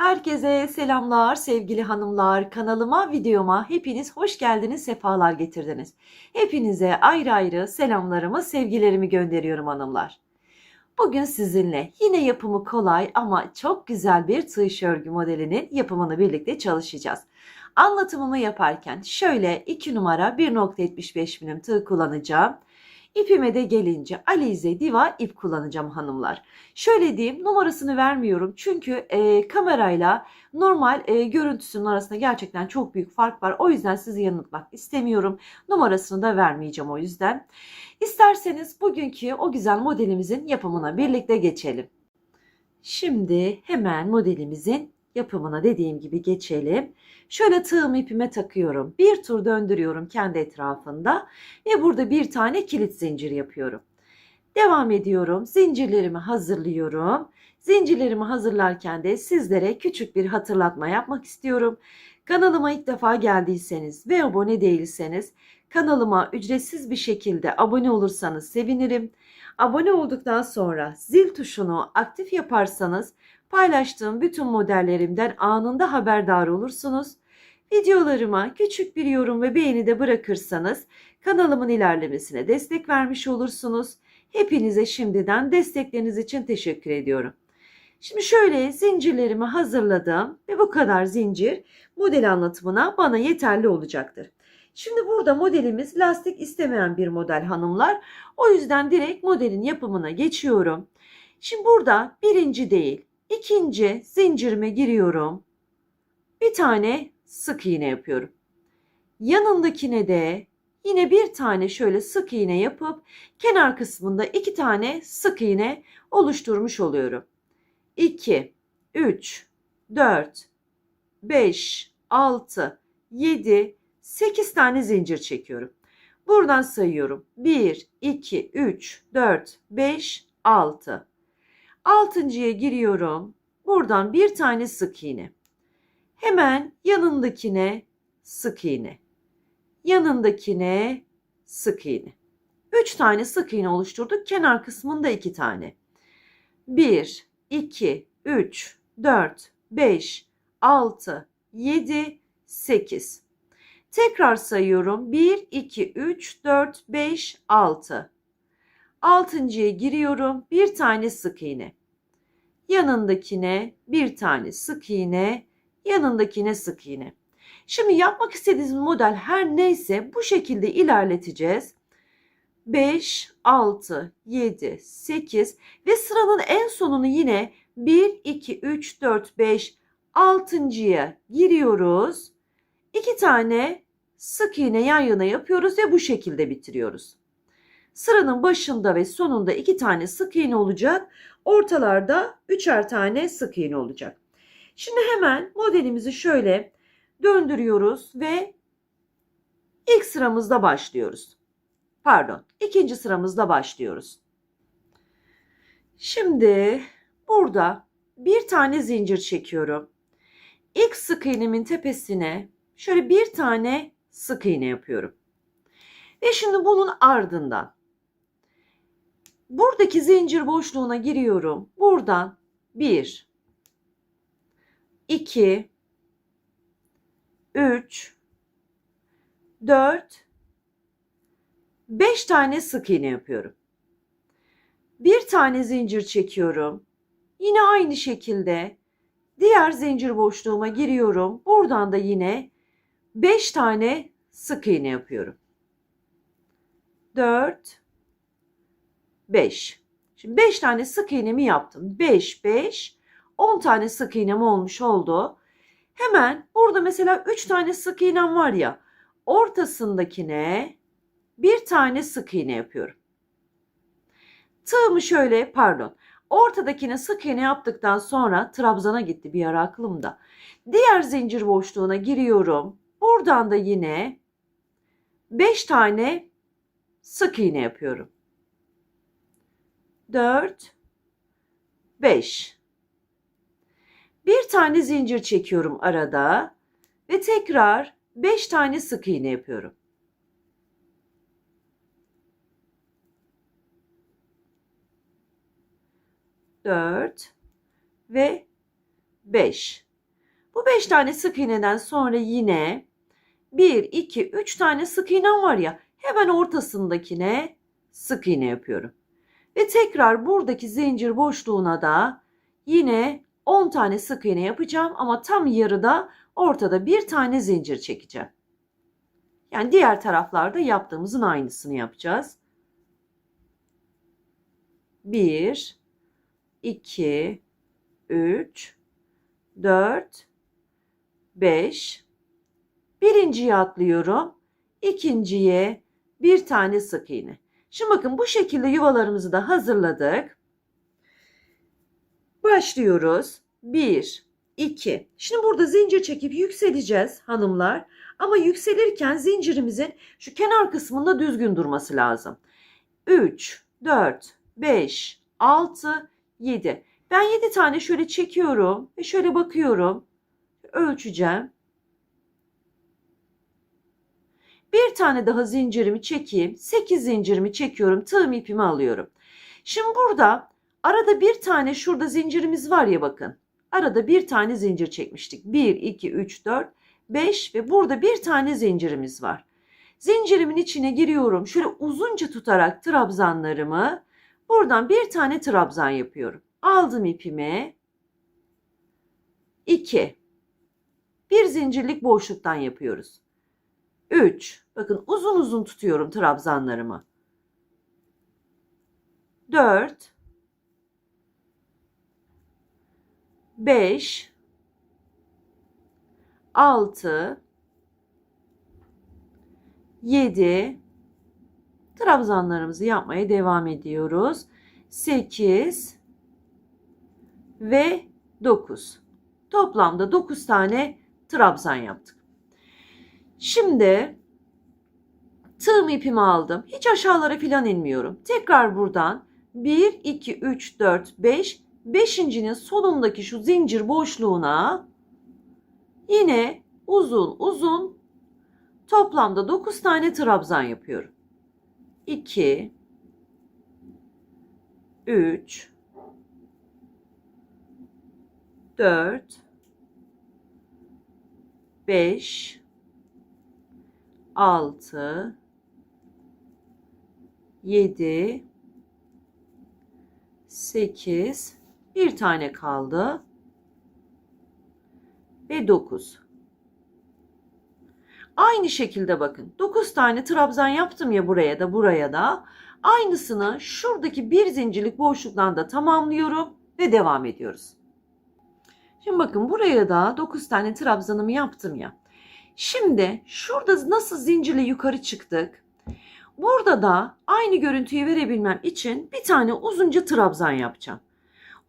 Herkese selamlar sevgili hanımlar. Kanalıma, videoma hepiniz hoş geldiniz, sefalar getirdiniz. Hepinize ayrı ayrı selamlarımı, sevgilerimi gönderiyorum hanımlar. Bugün sizinle yine yapımı kolay ama çok güzel bir tığ örgü modelinin yapımını birlikte çalışacağız. Anlatımımı yaparken şöyle 2 numara 1.75 milim tığ kullanacağım. İpime de gelince Alize Diva ip kullanacağım hanımlar. Şöyle diyeyim numarasını vermiyorum çünkü e, kamerayla normal e, görüntüsünün arasında gerçekten çok büyük fark var. O yüzden sizi yanıltmak istemiyorum. Numarasını da vermeyeceğim o yüzden. İsterseniz bugünkü o güzel modelimizin yapımına birlikte geçelim. Şimdi hemen modelimizin yapımına dediğim gibi geçelim. Şöyle tığımı ipime takıyorum. Bir tur döndürüyorum kendi etrafında ve burada bir tane kilit zincir yapıyorum. Devam ediyorum. Zincirlerimi hazırlıyorum. Zincirlerimi hazırlarken de sizlere küçük bir hatırlatma yapmak istiyorum. Kanalıma ilk defa geldiyseniz ve abone değilseniz kanalıma ücretsiz bir şekilde abone olursanız sevinirim. Abone olduktan sonra zil tuşunu aktif yaparsanız paylaştığım bütün modellerimden anında haberdar olursunuz. Videolarıma küçük bir yorum ve beğeni de bırakırsanız kanalımın ilerlemesine destek vermiş olursunuz. Hepinize şimdiden destekleriniz için teşekkür ediyorum. Şimdi şöyle zincirlerimi hazırladım ve bu kadar zincir model anlatımına bana yeterli olacaktır. Şimdi burada modelimiz lastik istemeyen bir model hanımlar. O yüzden direkt modelin yapımına geçiyorum. Şimdi burada birinci değil, ikinci zincirime giriyorum. Bir tane sık iğne yapıyorum. Yanındakine de yine bir tane şöyle sık iğne yapıp kenar kısmında iki tane sık iğne oluşturmuş oluyorum. 2, 3, 4, 5, 6, 7, 8 tane zincir çekiyorum. Buradan sayıyorum. 1, 2, 3, 4, 5, 6. Altıncıya giriyorum. Buradan bir tane sık iğne. Hemen yanındakine sık iğne. Yanındakine sık iğne. 3 tane sık iğne oluşturduk. Kenar kısmında 2 tane. 1, 2, 3, 4, 5, 6, 7, 8. Tekrar sayıyorum. 1, 2, 3, 4, 5, 6. Altıncıya giriyorum. Bir tane sık iğne. Yanındakine bir tane sık iğne. Yanındakine sık iğne. Şimdi yapmak istediğiniz model her neyse bu şekilde ilerleteceğiz. 5, 6, 7, 8 ve sıranın en sonunu yine 1, 2, 3, 4, 5, 6.ya giriyoruz. 2 tane sık iğne yan yana yapıyoruz ve bu şekilde bitiriyoruz. Sıranın başında ve sonunda 2 tane sık iğne olacak. Ortalarda 3'er tane sık iğne olacak. Şimdi hemen modelimizi şöyle döndürüyoruz ve ilk sıramızda başlıyoruz. Pardon, ikinci sıramızda başlıyoruz. Şimdi burada bir tane zincir çekiyorum. İlk sık iğnemin tepesine şöyle bir tane sık iğne yapıyorum. Ve şimdi bunun ardından buradaki zincir boşluğuna giriyorum. Buradan 1 2 3 4 5 tane sık iğne yapıyorum. Bir tane zincir çekiyorum. Yine aynı şekilde diğer zincir boşluğuma giriyorum. Buradan da yine 5 tane sık iğne yapıyorum. 4 5. Şimdi 5 tane sık iğnemi yaptım. 5 5 10 tane sık iğnem olmuş oldu. Hemen burada mesela 3 tane sık iğnem var ya ortasındakine bir tane sık iğne yapıyorum. Tığımı şöyle pardon ortadakine sık iğne yaptıktan sonra trabzana gitti bir ara aklımda. Diğer zincir boşluğuna giriyorum. Buradan da yine 5 tane sık iğne yapıyorum. 4 5 Bir tane zincir çekiyorum arada ve tekrar 5 tane sık iğne yapıyorum. Dört ve beş. 5 tane sık iğneden sonra yine 1, 2, 3 tane sık iğnem var ya hemen ortasındakine sık iğne yapıyorum. Ve tekrar buradaki zincir boşluğuna da yine 10 tane sık iğne yapacağım ama tam yarıda ortada bir tane zincir çekeceğim. Yani diğer taraflarda yaptığımızın aynısını yapacağız. 1 2 3 4 5 Birinciye atlıyorum. İkinciye bir tane sık iğne. Şimdi bakın bu şekilde yuvalarımızı da hazırladık. Başlıyoruz. 1, 2. Şimdi burada zincir çekip yükseleceğiz hanımlar. Ama yükselirken zincirimizin şu kenar kısmında düzgün durması lazım. 3, 4, 5, 6, 7. Ben 7 tane şöyle çekiyorum ve şöyle bakıyorum. Ölçeceğim. Bir tane daha zincirimi çekeyim. 8 zincirimi çekiyorum. Tığım ipimi alıyorum. Şimdi burada arada bir tane şurada zincirimiz var ya bakın. Arada bir tane zincir çekmiştik. 1, 2, 3, 4, 5 ve burada bir tane zincirimiz var. Zincirimin içine giriyorum. Şöyle uzunca tutarak trabzanlarımı buradan bir tane trabzan yapıyorum. Aldım ipimi. 2. Bir zincirlik boşluktan yapıyoruz. 3. Bakın uzun uzun tutuyorum trabzanlarımı. 4 5 6 7 trabzanlarımızı yapmaya devam ediyoruz. 8 ve 9. Toplamda 9 tane trabzan yaptık. Şimdi tığım ipimi aldım. Hiç aşağılara falan inmiyorum. Tekrar buradan 1, 2, 3, 4, 5. Beşincinin sonundaki şu zincir boşluğuna yine uzun uzun toplamda 9 tane trabzan yapıyorum. 2 3 4 5 6 7 8 bir tane kaldı. Ve 9 aynı şekilde bakın. 9 tane trabzan yaptım ya buraya da buraya da. Aynısını şuradaki bir zincirlik boşluktan da tamamlıyorum ve devam ediyoruz. Şimdi bakın buraya da 9 tane trabzanımı yaptım ya Şimdi şurada nasıl zincirle yukarı çıktık? Burada da aynı görüntüyü verebilmem için bir tane uzunca trabzan yapacağım.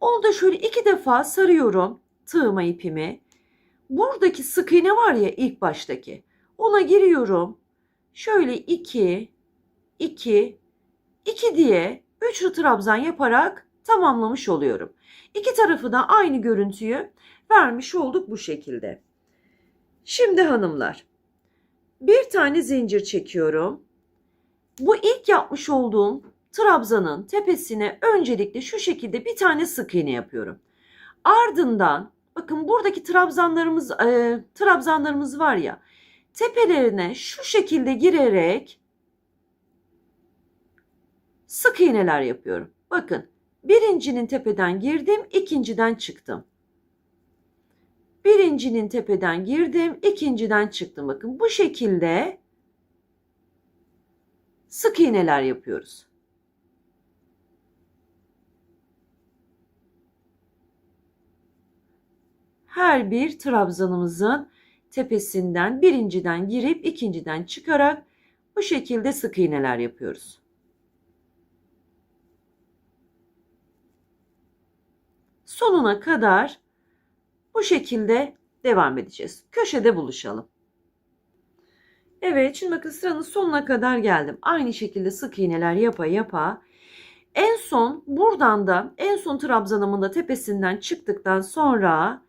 Onu da şöyle iki defa sarıyorum tığıma ipimi. Buradaki sık iğne var ya ilk baştaki. Ona giriyorum. Şöyle iki, iki, iki diye üçlü trabzan yaparak tamamlamış oluyorum. İki tarafı da aynı görüntüyü vermiş olduk bu şekilde. Şimdi hanımlar bir tane zincir çekiyorum. Bu ilk yapmış olduğum trabzanın tepesine öncelikle şu şekilde bir tane sık iğne yapıyorum. Ardından bakın buradaki trabzanlarımız e, trabzanlarımız var ya tepelerine şu şekilde girerek sık iğneler yapıyorum. Bakın birincinin tepeden girdim ikinciden çıktım. Birincinin tepeden girdim, ikinciden çıktım. Bakın bu şekilde sık iğneler yapıyoruz. Her bir trabzanımızın tepesinden birinciden girip ikinciden çıkarak bu şekilde sık iğneler yapıyoruz. Sonuna kadar bu şekilde devam edeceğiz. Köşede buluşalım. Evet şimdi bakın sıranın sonuna kadar geldim. Aynı şekilde sık iğneler yapa yapa. En son buradan da en son trabzanımın da tepesinden çıktıktan sonra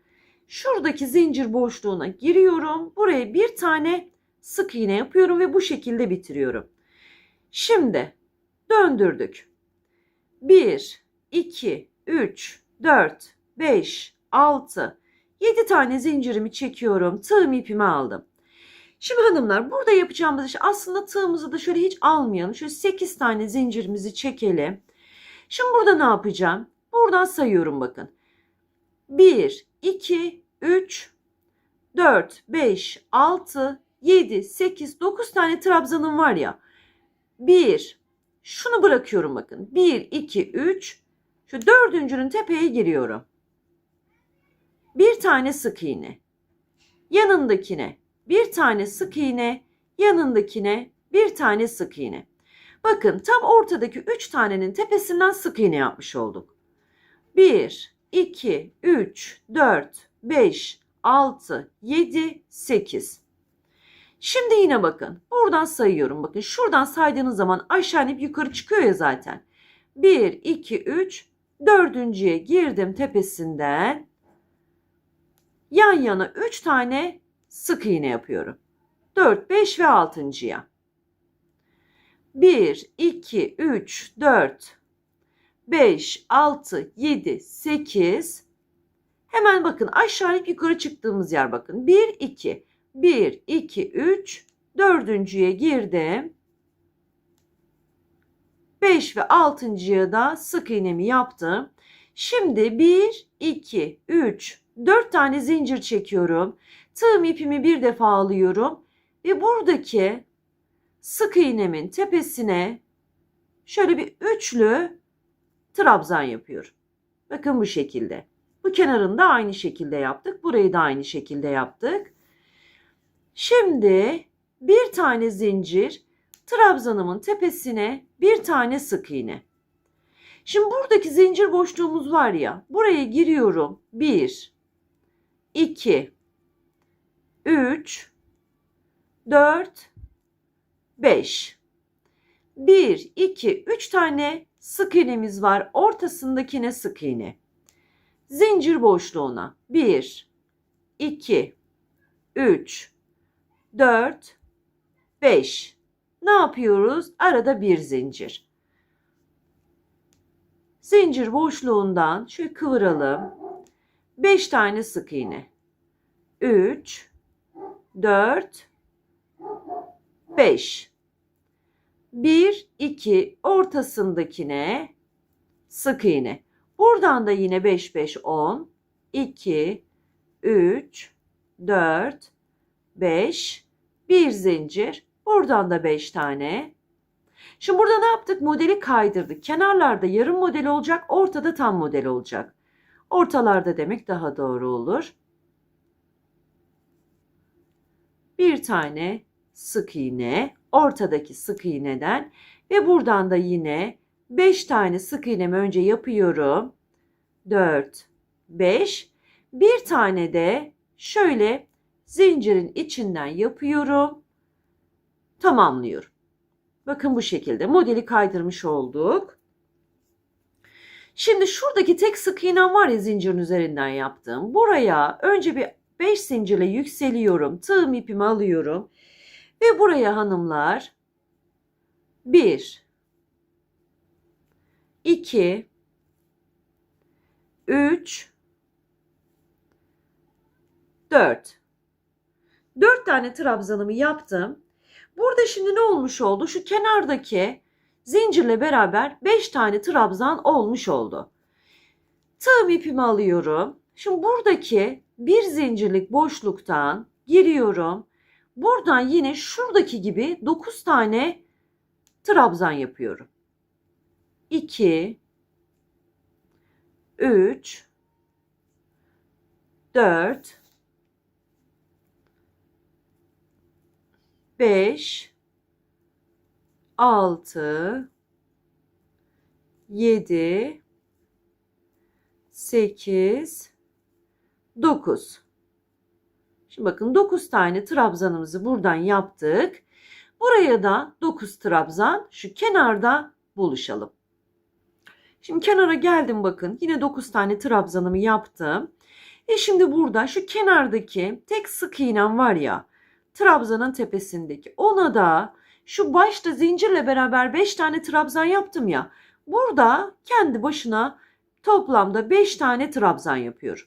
şuradaki zincir boşluğuna giriyorum. Buraya bir tane sık iğne yapıyorum ve bu şekilde bitiriyorum. Şimdi döndürdük. 1, 2, 3, 4, 5, 6, 7 tane zincirimi çekiyorum. Tığım ipimi aldım. Şimdi hanımlar burada yapacağımız iş aslında tığımızı da şöyle hiç almayalım. Şöyle 8 tane zincirimizi çekelim. Şimdi burada ne yapacağım? Buradan sayıyorum bakın. 1, 2, 3, 4, 5, 6, 7, 8, 9 tane trabzanım var ya. 1, şunu bırakıyorum bakın. 1, 2, 3, şu dördüncünün tepeye giriyorum. Bir tane sık iğne. Yanındakine bir tane sık iğne, yanındakine bir tane sık iğne. Bakın tam ortadaki 3 tanenin tepesinden sık iğne yapmış olduk. 1, 2, 3, 4, 5, 6, 7, 8. Şimdi yine bakın. Buradan sayıyorum. Bakın şuradan saydığınız zaman aşağı inip yukarı çıkıyor ya zaten. 1, 2, 3, dördüncüye girdim tepesinden. Yan yana 3 tane sık iğne yapıyorum. 4, 5 ve 6.ya. 1, 2, 3, 4, 5, 6, 7, 8. Hemen bakın aşağı yukarı çıktığımız yer bakın. 1, 2, 1, 2, 3, dördüncüye girdim. 5 ve 6.ya da sık iğnemi yaptım. Şimdi 1, 2, 3, 4 tane zincir çekiyorum. Tığım ipimi bir defa alıyorum ve buradaki sık iğnemin tepesine şöyle bir üçlü trabzan yapıyorum. Bakın bu şekilde. Bu kenarını da aynı şekilde yaptık. Burayı da aynı şekilde yaptık. Şimdi bir tane zincir trabzanımın tepesine bir tane sık iğne. Şimdi buradaki zincir boşluğumuz var ya buraya giriyorum. 1 2 3 4 5 1 2 3 tane sık iğnemiz var. Ortasındakine sık iğne. Zincir boşluğuna 1 2 3 4 5 ne yapıyoruz? Arada bir zincir. Zincir boşluğundan şöyle kıvıralım. 5 tane sık iğne. 3 4 5 1 2 ortasındakine sık iğne. Buradan da yine 5 5 10 2 3 4 5 bir zincir. Buradan da 5 tane. Şimdi burada ne yaptık? Modeli kaydırdık. Kenarlarda yarım model olacak, ortada tam model olacak. Ortalarda demek daha doğru olur. Bir tane sık iğne, ortadaki sık iğneden ve buradan da yine 5 tane sık iğnemi önce yapıyorum. 4 5 bir tane de şöyle zincirin içinden yapıyorum. Tamamlıyorum. Bakın bu şekilde modeli kaydırmış olduk. Şimdi şuradaki tek sık iğnem var ya zincirin üzerinden yaptığım. Buraya önce bir 5 zincirle yükseliyorum. Tığım ipimi alıyorum. Ve buraya hanımlar 1 2 3 4 4 tane trabzanımı yaptım. Burada şimdi ne olmuş oldu? Şu kenardaki zincirle beraber 5 tane trabzan olmuş oldu. Tığım ipimi alıyorum. Şimdi buradaki bir zincirlik boşluktan giriyorum. Buradan yine şuradaki gibi 9 tane trabzan yapıyorum. 2 3 4 5 6 7 8 9 Şimdi bakın 9 tane trabzanımızı buradan yaptık. Buraya da 9 trabzan şu kenarda buluşalım. Şimdi kenara geldim bakın. Yine 9 tane trabzanımı yaptım. E şimdi burada şu kenardaki tek sık iğnem var ya trabzanın tepesindeki. Ona da şu başta zincirle beraber 5 tane trabzan yaptım ya. Burada kendi başına toplamda 5 tane trabzan yapıyorum.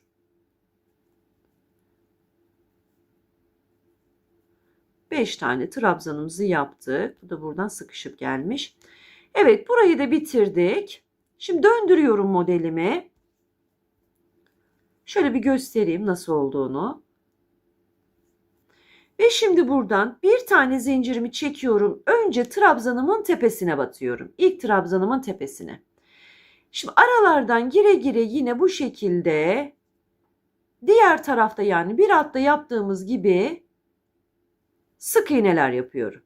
Beş tane trabzanımızı yaptık. Bu da buradan sıkışıp gelmiş. Evet burayı da bitirdik. Şimdi döndürüyorum modelimi. Şöyle bir göstereyim nasıl olduğunu. Ve şimdi buradan bir tane zincirimi çekiyorum. Önce trabzanımın tepesine batıyorum. İlk trabzanımın tepesine. Şimdi aralardan gire gire yine bu şekilde diğer tarafta yani bir altta yaptığımız gibi sık iğneler yapıyorum.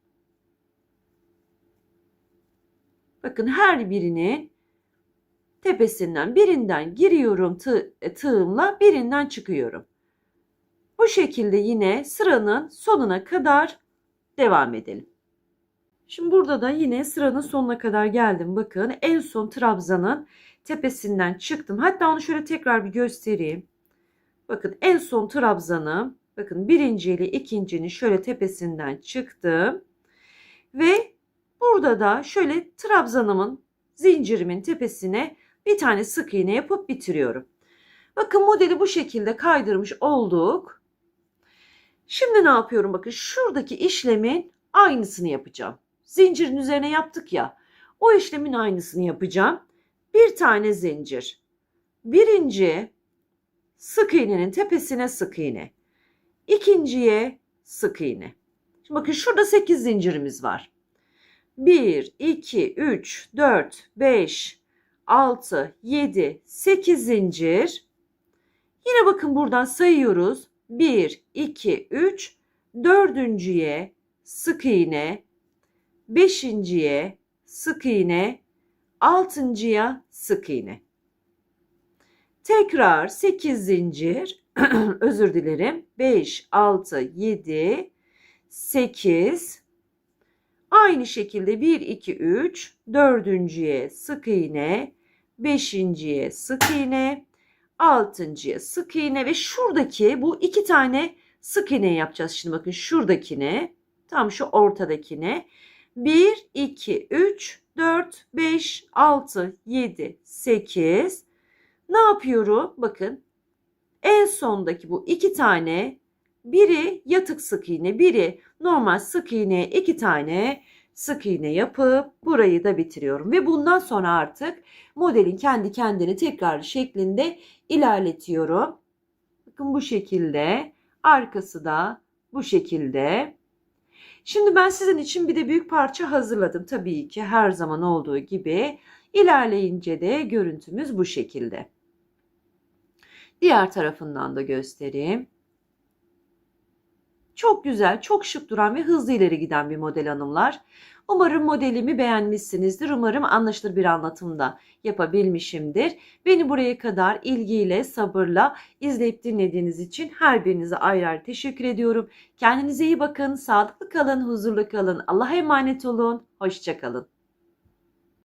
Bakın her birinin tepesinden birinden giriyorum tığ, tığımla birinden çıkıyorum. Bu şekilde yine sıranın sonuna kadar devam edelim. Şimdi burada da yine sıranın sonuna kadar geldim. Bakın en son trabzanın tepesinden çıktım. Hatta onu şöyle tekrar bir göstereyim. Bakın en son trabzanım. Bakın birinci ile ikincinin şöyle tepesinden çıktım. Ve burada da şöyle trabzanımın zincirimin tepesine bir tane sık iğne yapıp bitiriyorum. Bakın modeli bu şekilde kaydırmış olduk. Şimdi ne yapıyorum? Bakın şuradaki işlemin aynısını yapacağım. Zincirin üzerine yaptık ya. O işlemin aynısını yapacağım. Bir tane zincir. Birinci sık iğnenin tepesine sık iğne. İkinciye sık iğne. Şimdi bakın şurada 8 zincirimiz var. 1, 2, 3, 4, 5, 6, 7, 8 zincir. Yine bakın buradan sayıyoruz. 1, 2, 3, dördüncüye sık iğne, beşinciye sık iğne, altıncıya sık iğne. Tekrar 8 zincir, özür dilerim. 5, 6, 7, 8. Aynı şekilde 1, 2, 3, dördüncüye sık iğne, beşinciye sık iğne, altıncıya sık iğne ve şuradaki bu iki tane sık iğne yapacağız. Şimdi bakın şuradakine, tam şu ortadakine 1, 2, 3, 4, 5, 6, 7, 8. Ne yapıyorum? Bakın en sondaki bu iki tane biri yatık sık iğne, biri normal sık iğne, iki tane sık iğne yapıp burayı da bitiriyorum. Ve bundan sonra artık modelin kendi kendini tekrar şeklinde ilerletiyorum. Bakın bu şekilde. Arkası da bu şekilde. Şimdi ben sizin için bir de büyük parça hazırladım. Tabii ki her zaman olduğu gibi. İlerleyince de görüntümüz bu şekilde. Diğer tarafından da göstereyim. Çok güzel, çok şık duran ve hızlı ileri giden bir model hanımlar. Umarım modelimi beğenmişsinizdir. Umarım anlaşılır bir anlatımda yapabilmişimdir. Beni buraya kadar ilgiyle, sabırla izleyip dinlediğiniz için her birinize ayrı ayrı teşekkür ediyorum. Kendinize iyi bakın, sağlıklı kalın, huzurlu kalın. Allah'a emanet olun. Hoşçakalın.